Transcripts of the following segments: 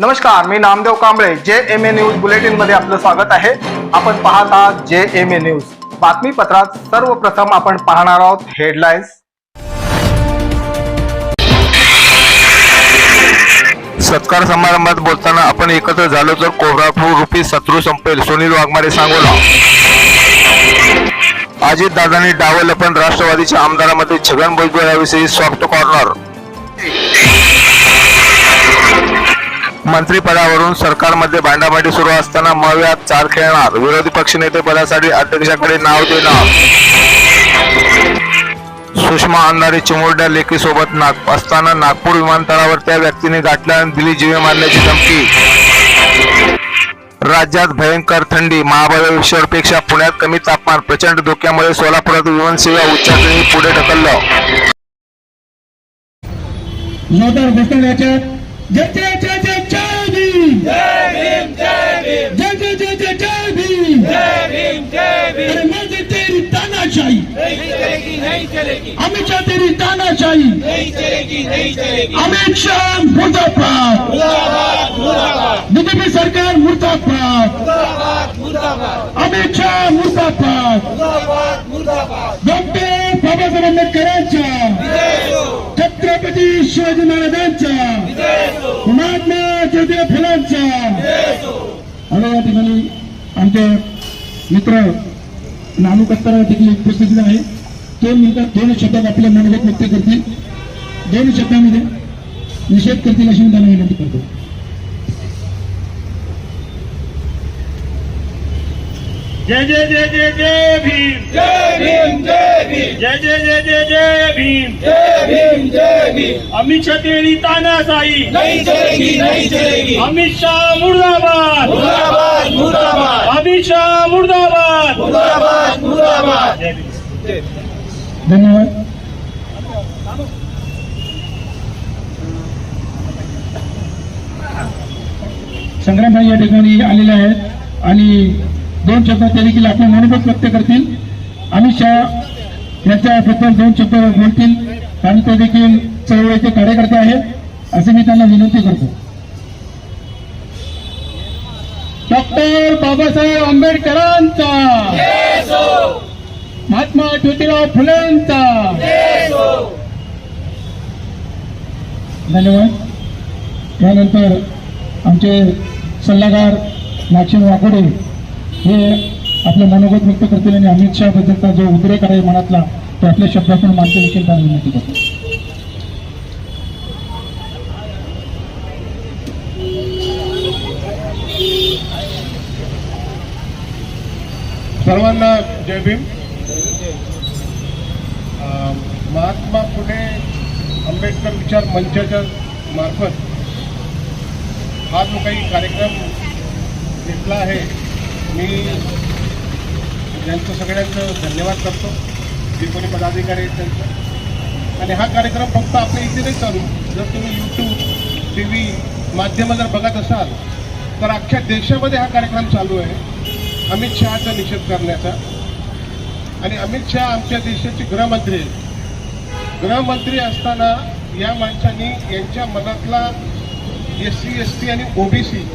नमस्कार मी नामदेव कांबळे जे M A news बुलेटिनमध्ये आपलं स्वागत आहे. आपण पाहत आहात जे एम ए न्यूज. बातमीपत्रात सर्वप्रथम आपण पाहणार आहोत हेडलाईन्स सत्कार समारंभात बोलताना आपण एकत्र झालो तर कोल्हापूर रुपी शत्रू संपेल. सुनील वाघमारे सांगोला. अजित दादांनी डावल पण राष्ट्रवादीच्या आमदारामध्ये छगन भुजबळ याविषयी सॉफ्ट कॉर्नर. मंत्रिपदावरून सरकारमध्ये भांडाभांडी सुरू असताना मव्यात चार खेळणार. विरोधी पक्षनेते पदासाठी अध्यक्षाकडे नाव देणार. सुषमा अंधारे चिमुरड्या लेकीसोबत नाग असताना नागपूर विमानतळावर त्या व्यक्तीने गाठल्याने दिली जीवे मारण्याची धमकी. राज्यात भयंकर थंडी महाबळेश्वरपेक्षा पुण्यात कमी तापमान प्रचंड धोक्यामुळे सोलापुरात विमानसेवा उच्चाटणी पुढे ढकललं. जोरदार घोषणाच्या जय जय जय जय जय भीम जय जय जय जय जय भीम अरे मोदी तेरी तानाशाही अमित शाह तेरी तानाशाही अमित शाह मुर्दाबाद बीजेपी सरकार मुर्दाबाद अमित शाह मुर्दाबाद डॉक्टर बाबासाहेब आंबेडकरांच्या छत्रपती शिवाजी महाराजांच्या महात्मा ज्योतिबा फुलांचा आणि या ठिकाणी आमचे मित्र नानू कत्तार या ठिकाणी उपस्थित आहे. दोन मिनिटात दोन शब्दात आपले मनोगत व्यक्त करतील. दोन शब्दामध्ये निषेध करतील अशी मी त्यांना विनंती करतो. जय जय जय जय जय भीम। जय भीम जय भीम। जय जय जय जय जय भीम। जय भीम जय भीम। अमित शाह तेरी तानाशाही। नहीं चलेगी नहीं चलेगी। अमित शाह मुर्दाबाद। मुर्दाबाद मुर्दाबाद। अमित शाह मुर्दाबाद। मुर्दाबाद मुर्दाबाद। धन्यवाद। संग्रामभाई या ठिकाणी आलेले आहेत आणि दोन शब्द ते देखील आपले मनोगत व्यक्त करतील. अमित शहा यांच्याबद्दल दोन शब्द बोलतील. आणि ते देखील चळवळीचे कार्यकर्ते आहेत असे मी त्यांना विनंती करतो. डॉक्टर बाबासाहेब आंबेडकरांचा. महात्मा ज्योतिराव फुलेंचा. धन्यवाद. त्यानंतर आमचे सल्लागार नागशिन वाकोडे. हे आपलं मनोगत व्यक्त करतील आणि अमित शहा बद्दलचा जो उद्रेक आहे मनातला तो आपल्या शब्दातून मानतो देखील त्यांना विनंती करतो सर्वांना जय भीम. महात्मा फुले आंबेडकर विचार मंचाच्या मार्फत हा जो काही कार्यक्रम घेतला आहे मी यांचं सगळ्यांचं धन्यवाद करतो. जे कोणी पदाधिकारी आहेत त्यांचं. आणि हा कार्यक्रम फक्त आपल्या इथे नाही चालू. जर तुम्ही यूट्यूब टी व्ही माध्यमं जर बघत असाल तर अख्ख्या देशामध्ये हा कार्यक्रम चालू आहे. अमित शहाचा निषेध करण्याचा. आणि अमित शहा आमच्या देशाचे गृहमंत्री आहेत. गृहमंत्री असताना या माणसांनी यांच्या मनातला एस सी एस टी आणि ओबीसी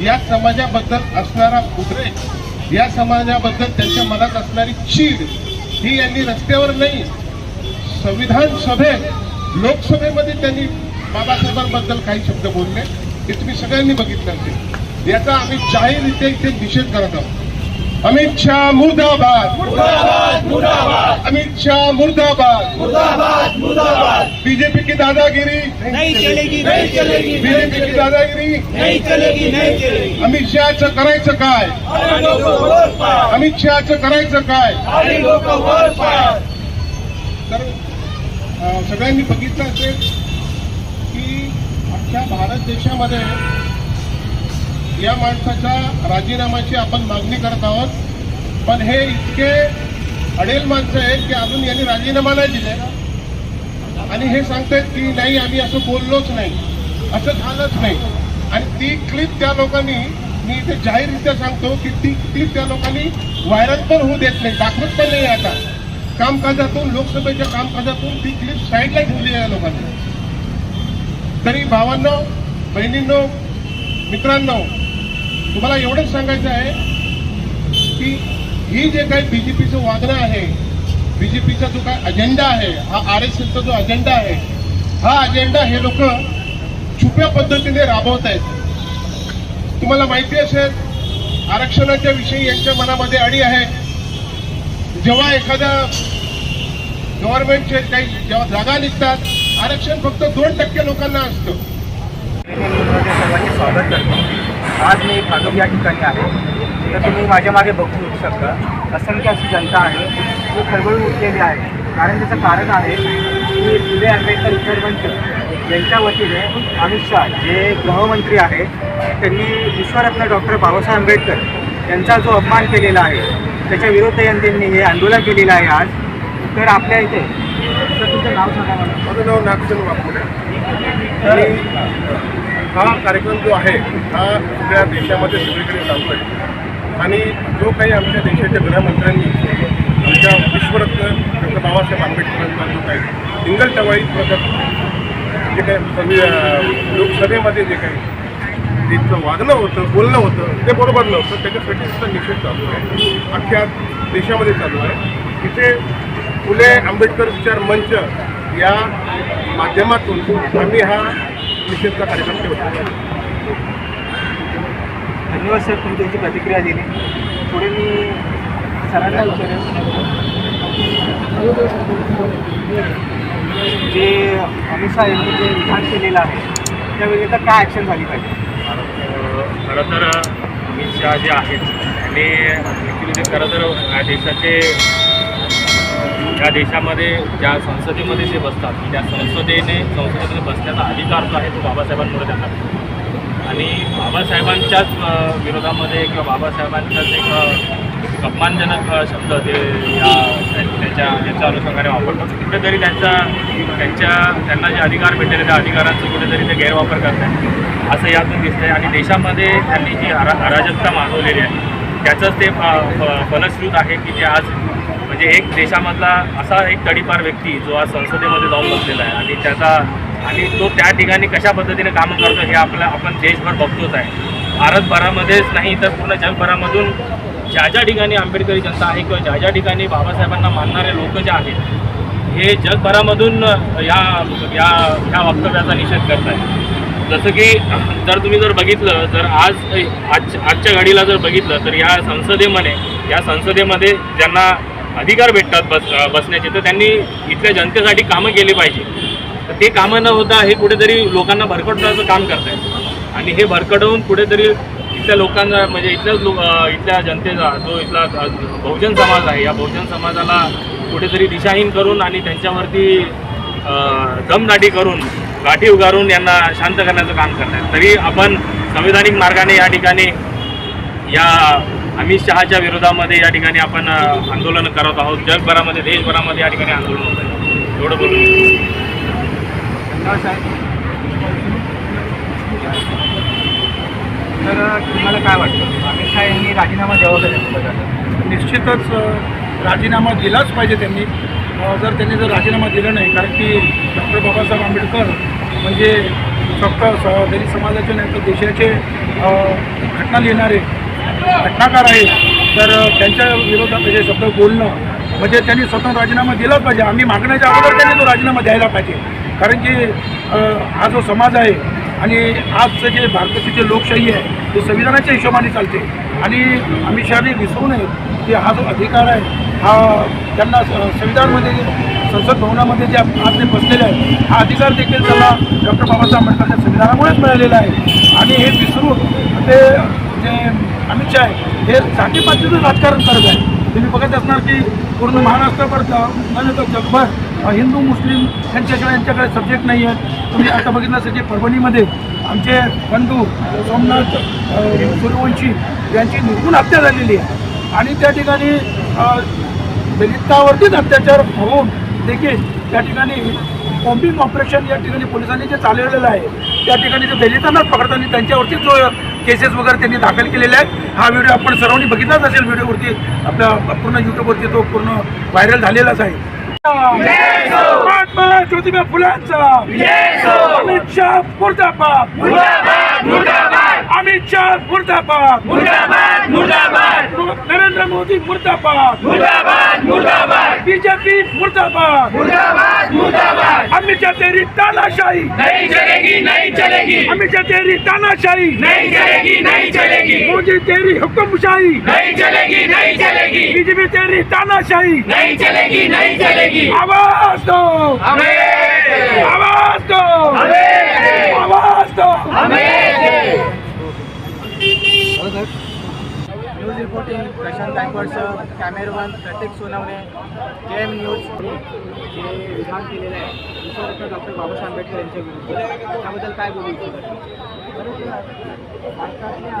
या समाजाबद्दल असणारा उद्रेक या समाजाबद्दल त्यांच्या मनात असणारी चीड ही यांनी रस्त्यावर नाही संविधान सभेत लोकसभेमध्ये त्यांनी बाबासाहेबांबद्दल काही शब्द बोलले हे तुम्ही सगळ्यांनी बघितलं असेल. याचा आम्ही जाहीररित्या इथे निषेध करत आहोत. अमित शहा मुर्दाबाद। मुर्दाबाद मुर्दाबाद। अमित शहा मुर्दाबाद। मुर्दाबाद मुर्दाबाद। बीजेपी की दादागिरी। नहीं चलेगी नहीं चलेगी। बीजेपी की दादागिरी। नहीं चलेगी नहीं चलेगी। अमित शहाचं करायचं काय? अमित शहाचं करायचं काय? तर सगळ्यांनी बघितलं असेल की अख्ख्या भारत देशामध्ये या माणसाच्या राजीनाम्याची आपण मागणी करत आहोत. पण हे इतके अडेल माणसं आहेत की अजून यांनी राजीनामा नाही दिले आणि हे सांगतायत की नाही आम्ही असं बोललोच नाही. असं झालंच नाही. आणि ती क्लिप त्या लोकांनी मी इथे जाहीररित्या सांगतो की ती क्लिप त्या लोकांनी व्हायरल पण होऊ देत नाही दाखवत पण नाही आता. कामकाजातून लोकसभेच्या कामकाजातून ती क्लिप साईडला ठेवली आहे या लोकांनी. तरी भावांनो बहिणींनो मित्रांनो तुम्हाला एवढंच सांगायचं आहे की ही जे काही बीजेपीचं वागणं आहे बीजेपीचा जो काय अजेंडा आहे हा आर एस एसचा जो अजेंडा आहे हा अजेंडा हे लोक छुप्या पद्धतीने राबवत आहेत. तुम्हाला माहिती असेल आरक्षणाच्या विषयी यांच्या मनामध्ये अडी आहे. जेव्हा एखाद्या गव्हर्नमेंटचे काही जेव्हा जागा निघतात आरक्षण फक्त दोन टक्के लोकांना असतं. स्वागत करतो. आज मी भागव या ठिकाणी आहे. तर तुम्ही माझ्या मागे बघू शकता. असंख्य अशी जनता आहे. जी खळबळून उठलेली आहे. कारण त्याचं कारण आहे की फुले आंबेडकर विचारमंच यांच्या वतीने अमित शहा जे गृहमंत्री आहेत त्यांनी विश्वरत्न डॉक्टर बाबासाहेब आंबेडकर यांचा जो अपमान केलेला आहे त्याच्या विरुद्ध यांनी हे आंदोलन केलेलं आहे आज. तर आपल्या इथे तर तुमचं नाव सांगा मला. माझं नाव नागचंद आणि हा कार्यक्रम जो आहे हा सगळ्या देशामध्ये सगळीकडे चालू आहे आणि जो काही आमच्या देशाच्या गृहमंत्र्यांनी आमच्या विश्वरत्न डॉक्टर बाबासाहेब आंबेडकरांचा जो काही सिंगल टवाई प्रकल्प जे काही लोकसभेमध्ये जे काही त्यांचं वागणं होतं बोलणं होतं ते बरोबर नव्हतं. त्याच्यासाठी सुद्धा निषेध चालू आहे. अख्ख्या देशामध्ये चालू आहे. तिथे फुले आंबेडकर विचार मंच या माध्यमातून आम्ही हा निषेधचा कार्यक्रम ठेवतो धन्यवाद सर तुम्ही तुमची प्रतिक्रिया दिली. पुढे मी सरांना विचारेन. जे अमित शहा यांनी जे विधान केलेलं आहे त्यावेळी तर काय ॲक्शन झाली पाहिजे? खरं तर अमित शहा जे आहेत त्यांनी ॲक्च्युली ते खरं तर देशाचे या देशामध्ये ज्या संसदेमध्ये ते बसतात त्या संसदेने संसदेमध्ये बसण्याचा अधिकार जो आहे तो बाबासाहेबांमुळे त्यांना आणि बाबासाहेबांच्याच विरोधामध्ये किंवा बाबासाहेबांचाच एक अपमानजनक शब्द ते या त्याच्या याच्या अनुषंगाने वापरतात. कुठेतरी त्यांचा त्यांच्या त्यांना जे अधिकार भेटलेले त्या अधिकारांचा कुठेतरी ते गैरवापर करत आहेत असं यातून दिसतंय. आणि देशामध्ये त्यांनी जी अरा अराजकता मानवलेली आहे त्याचंच ते फ- फलश्रुत आहे की जे आज म्हणजे एक देशामधला असा एक तडीपार व्यक्ती जो आज संसदेमध्ये जाऊन बसलेला आहे. आणि त्याचा आणि तो त्या ठिकाणी कशा पद्धतीने कामं करतो हे आपलं आपण देशभर बघतोच आहे. भारतभरामध्येच नाही तर पूर्ण जगभरामधून ज्या ज्या ठिकाणी आंबेडकरी जनता आहे किंवा ज्या ज्या ठिकाणी बाबासाहेबांना मानणारे लोक जे आहेत हे जगभरामधून या या ह्या वक्तव्याचा निषेध करत आहे जसं की जर तुम्ही जर बघितलं जर आज आज आजच्या घडीला जर बघितलं तर या संसदेमध्ये या संसदेमध्ये ज्यांना अधिकार भेटतात बस बसण्याचे. तर त्यांनी इथल्या जनतेसाठी कामं केली पाहिजे. तर ते कामं न होता हे कुठेतरी लोकांना भरकटण्याचं काम करत आहेत आणि हे भरकटवून कुठेतरी इथल्या लोकांना म्हणजे इथल्याच लोक इथल्या जनतेचा जो इथला बहुजन समाज आहे या बहुजन समाजाला कुठेतरी दिशाहीन करून आणि त्यांच्यावरती दमदाटी करून गाठी उगारून यांना शांत करण्याचं काम करतात तरी आपण संविधानिक मार्गाने या ठिकाणी या अमित शहाच्या विरोधामध्ये या ठिकाणी आपण आंदोलन करत आहोत. जगभरामध्ये देशभरामध्ये या ठिकाणी आंदोलन होत आहे. एवढं साहेब तर तुम्हाला काय वाटतं? अमित शहा यांनी राजीनामा द्यावा का? निश्चितच राजीनामा दिलाच पाहिजे त्यांनी. जर त्यांनी जर राजीनामा दिला नाही कारण की डॉक्टर बाबासाहेब आंबेडकर म्हणजे फक्त दलित समाजाचे नाही तर देशाचे घटना लिहिणारे घटनाकार आहेत तर त्यांच्या विरोधात म्हणजे शब्द बोलणं म्हणजे त्यांनी स्वतः राजीनामा दिलाच पाहिजे. आम्ही मागण्याच्या अगोदर त्यांनी तो राजीनामा द्यायला पाहिजे. कारण की हा जो समाज आहे आणि आजचं जे भारताची जे लोकशाही आहे ते संविधानाच्या हिशोबाने चालते. आणि अमित शहाने विसरू नये की हा जो अधिकार आहे हा त्यांना स- संविधानमध्ये संसद भवनामध्ये जे आज ते बसलेले आहे हा अधिकार देखील त्यांना डॉक्टर बाबासाहेब आंबेडकरच्या संविधानामुळेच मिळालेला आहे. आणि हे विसरून ते जे अमित शहा हे जातीपातीचं राजकारण करत आहे. तुम्ही बघत असणार की पूर्ण महाराष्ट्रभर म्हणजे तर जगभर हिंदू मुस्लिम यांच्याशिवाय यांच्याकडे सब्जेक्ट नाही आहेत. तुम्ही आता बघितलं असेल की परभणीमध्ये आमचे बंधू सोमनाथ सूर्यवंशी यांची निर्गुण हत्या झालेली आहे. आणि त्या ठिकाणी दलितावरतीच अत्याचार होऊन देखील त्या ठिकाणी बॉम्बिंग ऑपरेशन या ठिकाणी पोलिसांनी जे चालवलेलं आहे त्या ठिकाणी जे दलितांनाच पकडताना त्यांच्यावरती जो केसेस वगैरे त्यांनी दाखल केलेले आहेत. हा व्हिडिओ आपण सर्वांनी बघितलाच असेल. व्हिडिओवरती आपल्या पूर्ण यूट्यूबवरती तो पूर्ण व्हायरल झालेलाच आहे. महात्मा ज्योतिबा फुलांचा. अमित शहा मुर्दाबाद. अमित शाह मुर्दाबाद। मुर्दाबाद मुर्दाबाद। नरेंद्र मोदी मुर्दाबाद। मुर्दाबाद मुर्दाबाद। बीजेपी मुर्दाबाद। मुर्दाबाद मुर्दाबाद। अमित शाह तेरी तानाशाही। नहीं चलेगी नहीं चलेगी। अमित शाह तेरी तानाशाही। नहीं चलेगी नहीं चलेगी। मोदी तेरी हुक्मशाही। नहीं चलेगी नहीं चलेगी। बीजेपी तेरी तानाशाही। नहीं चलेगी नहीं चलेगी। आवाज़ दो। आवाज़ दो। आवाज़ दो। हमें न्यूज़ रिपोर्टिंग प्रशांत गायकवाडसह कॅमेरामॅन प्रत्येक सोनवणे जे एम न्यूज़ जे विधान केलेलं आहे विश्वरत्न डॉक्टर बाबासाहेब आंबेडकर यांच्या विरुद्ध। त्याबद्दल काय बोलू इच्छिता भारतातल्या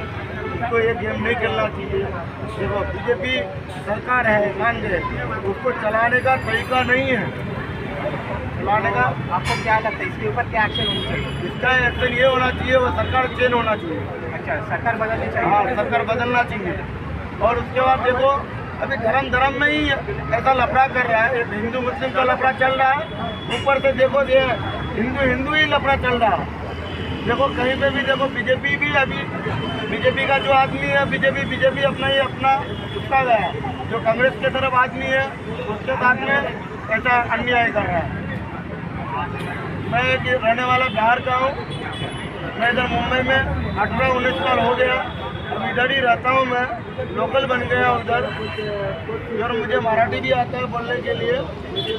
उसको ये गेम नहीं खेलना चाहिए। देखो बीजेपी सरकार है गए उसको चलाने का तरीका नहीं है। चलाने का आपको क्या लगता है इसके ऊपर क्या एक्शन होनी चाहिए? इसका एक्शन ये होना चाहिए वो सरकार चेंज होना चाहिए। अच्छा सरकार बदलनी चाहिए? हाँ सरकार बदलना चाहिए। और उसके बाद देखो अभी धर्म धर्म में ही ऐसा लफड़ा कर रहा है हिंदू मुस्लिम का लफड़ा चल रहा है। ऊपर से देखो ये हिंदू हिंदू ही लफड़ा चल रहा है। देखो कहीं पे भी देखो बीजेपी भी अभी बीजेपी का जो आदमी है, बीजेपी बीजेपी अपना ही अपना उसका गया जो कांग्रेस के तरफ़ आदमी है, उसके साथ में ऐसा अन्याय कर रहा है। मैं एक रहने वाला बिहार का हूँ। मैं इधर मुंबई में अठारह, उन्नीस साल हो गया। अब इधर ही रहता हूँ मैं, लोकल बन गया उधर। और मुझे मराठी भी आता है बोलने के लिए,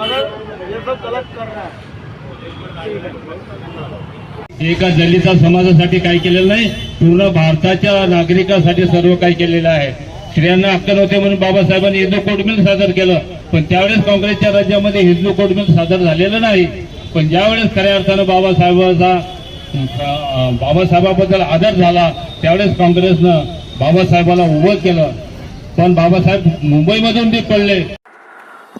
मगर ये सब गलत कर रहा है। एका दलिता समाजासाठी काय केलेलं नाही पूर्ण भारताच्या नागरिकांसाठी सर्व काही केलेलं आहे. स्त्रियांना हक्क नव्हते म्हणून बाबासाहेबांनी हिंदू कोड बिल सादर केलं. पण त्यावेळेस काँग्रेसच्या राज्यामध्ये हिंदू कोड बिल सादर झालेलं नाही. पण ज्यावेळेस खऱ्या अर्थानं बाबासाहेबांचा बाबासाहेबाबद्दल आदर झाला त्यावेळेस काँग्रेसनं बाबासाहेबाला उभं केलं. पण बाबासाहेब मुंबईमधून बी पडले.